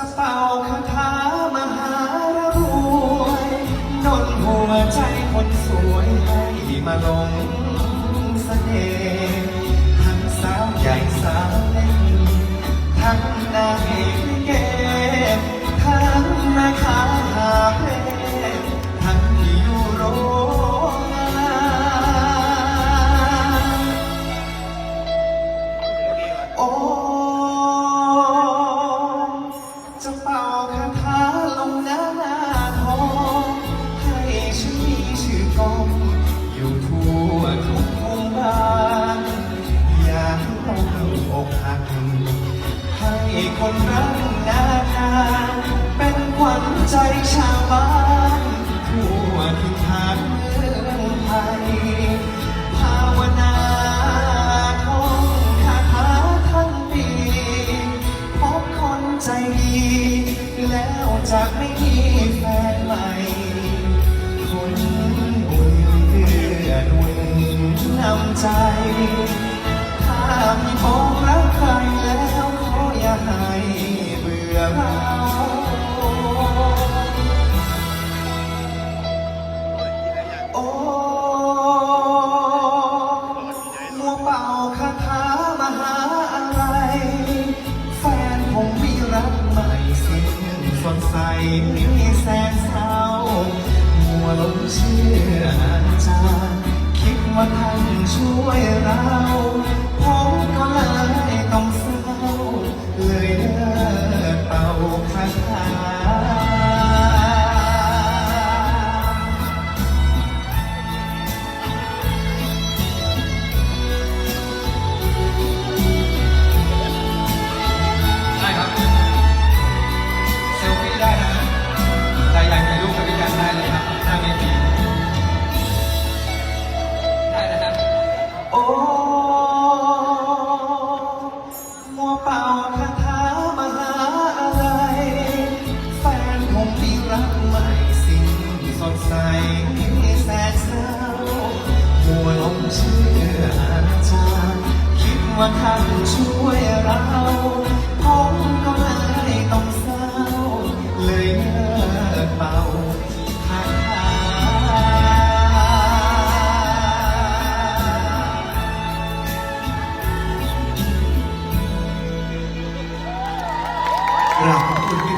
จะเป่าคาถามหารวยดนหัวใจคนสวยให้มาลง อยู่ทั่วทุกมุมบ้านอยากให้ต้องอกหักให้คนรักนานาเป็นขวัญใจชาวบ้าน นำใจถ้ามีพบรักใครแล้วขออย่าให้เบื่อเราโอ้มัวเป่าคาถามหาอะไร แฟนผมมีรักใหม่สิ้นสดใสมีแสนเศร้ามัวหลงเชื่ออาจารย์ ว่าท่านช่วยเรา ผมที่รักไม่สิ่งสดใสแสนเศร้าหัวลมเชื่ออาจารย์คิดว่าท่านช่วยเราผมก็เลยต้องเศร้า เลยเลิกเปาคาาขอบคุณ